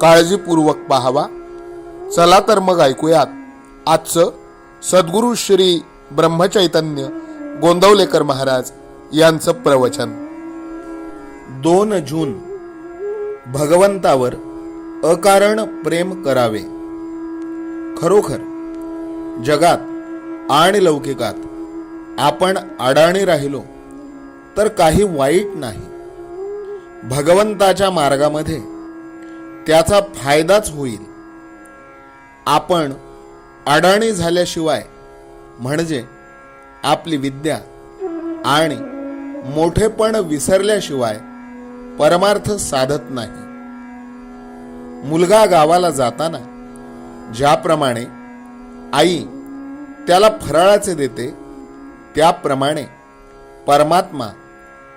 काळजीपूर्वक पाहावा. चला तर मग ऐकूयात. आजचं सद्गुरू श्री ब्रह्मचैतन्य गोंदवलेकर महाराज यांचं प्रवचन. दोन जून भगवंतावर अकारण प्रेम करावे. खरोखर जगात आणि लौकिकात आपण अडाणी राहिलो तर काही वाईट नाही. भगवंताच्या मार्गामध्ये त्याचा फायदाच होईल. आपण अडाणी झाल्याशिवाय म्हणजे आपली विद्या आणि मोठेपण विसरल्याशिवाय परमार्थ साधत नाही. मुलगा गावाला जाताना ज्याप्रमाणे आई त्याला फराळाचे देते त्याप्रमाणे परमात्मा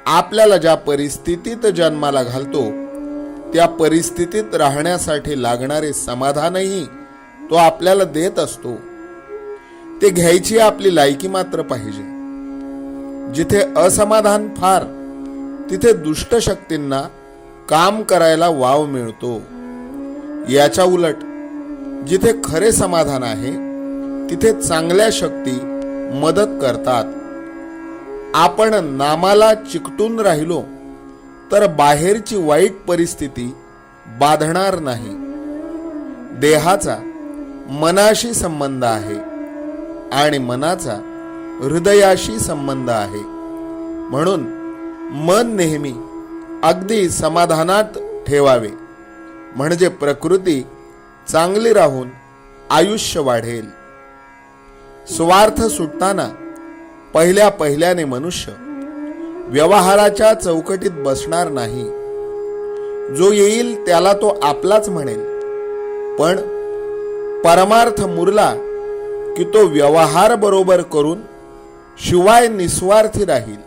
आपल्याला ज्या परिस्थितीत जन्माला घालतो त्या परिस्थितीत राहण्यासाठी लागणारे समाधानही तो आपल्याला देत असतो. ते घ्यायची आपली लायकी मात्र पाहिजे. जिथे असमाधान फार तिथे दुष्ट शक्तींना काम करायला वाव मिळतो. याच्या उलट जिथे खरे समाधान आहे तिथे चांगल्या शक्ती मदत करतात. आपण नामाला चिकटून राहिलो तर बाहेरची वाईट परिस्थिती बाधणार नाही. देहाचा मनाशी संबंध आहे आणि मनाचा हृदयाशी संबंध आहे. म्हणून मन नेहमी अगदी समाधानात ठेवावे. म्हणजे प्रकृती चांगली राहून आयुष्य वाढेल. स्वार्थ सुटताना पहिल्या पहिल्याने मनुष्य व्यवहाराच्या चौकटीत बसणार नाही. जो येईल त्याला तो आपलाच म्हणेल. पण परमार्थ मुरला की तो व्यवहार बरोबर करून शिवाय निस्वार्थी राहील.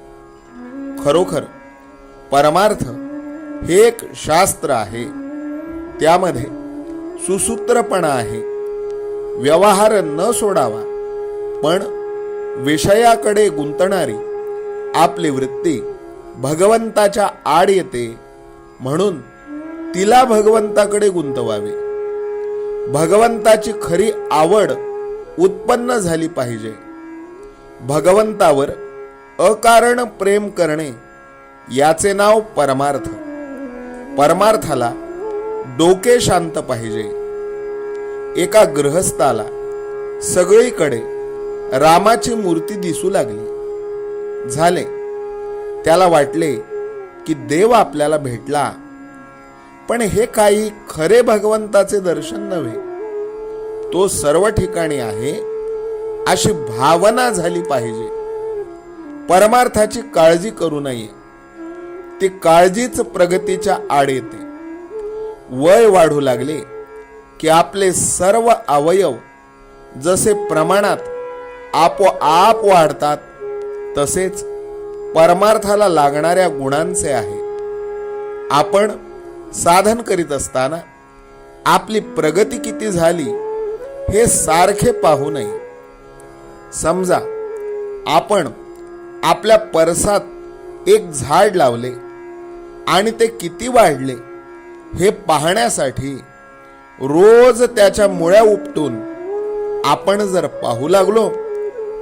खरोखर परमार्थ हे एक शास्त्र आहे. त्यामध्ये सुसूत्रपणा आहे. व्यवहार न सोडावा पण विषयाकडे गुंतणारी आपली वृत्ती भगवंताच्या आड येते म्हणून तिला भगवंताकडे गुंतवावे. भगवंताची खरी आवड उत्पन्न झाली पाहिजे. भगवंतावर अकारण प्रेम करणे याचे नाव परमार्थ. परमार्थाला डोके शांत पाहिजे. एका गृहस्थाला सगळीकडे रामाची मूर्ती दिसू लागली. झाले. त्याला वाटले की देव आपल्याला भेटला. पण हे काही खरे भगवंताचे दर्शन नव्हे. तो सर्व ठिकाणी आहे अशी भावना झाली पाहिजे. परमार्थाची काळजी करू नये. ती काळजीच प्रगतीच्या आड येते. वय वाढू लागले की आपले सर्व अवयव जसे प्रमाणात आपोआप वाढतात तसेच परमार्थाला लागणाऱ्या गुणांचे आहे. आपण साधन करीत असताना आपली प्रगती किती झाली हे सारखे पाहू नये. समजा आपण आपल्या परसात एक झाड लावले आणि ते किती वाढले हे पाहण्यासाठी रोज त्याच्या मुळ्या उपटून आपण जर पाहू लागलो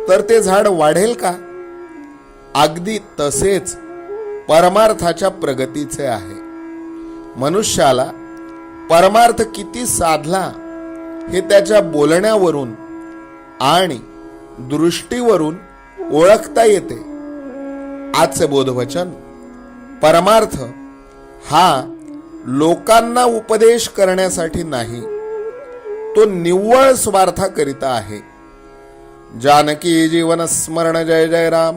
तर ते झाड वाढेल का? अगदी तसेच परमार्थाच्या प्रगतीचे आहे. मनुष्याला परमार्थ किती साधला हे त्याच्या बोलण्यावरून आणि दृष्टीवरून ओळखता येते. आजचे बोधवचन परमार्थ हा लोकांना उपदेश करण्यासाठी नाही तो निव्वळ स्वार्थाकरिता आहे. जानकी जीवन स्मरण जय जय राम.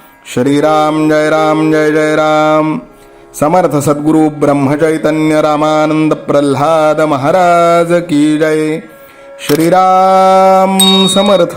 श्रीराम जय राम जय जय राम। समर्थ सद्गुरु ब्रह्मचैतन्य रामानंद प्रल्हाद महाराज की जय। श्रीराम समर्थ।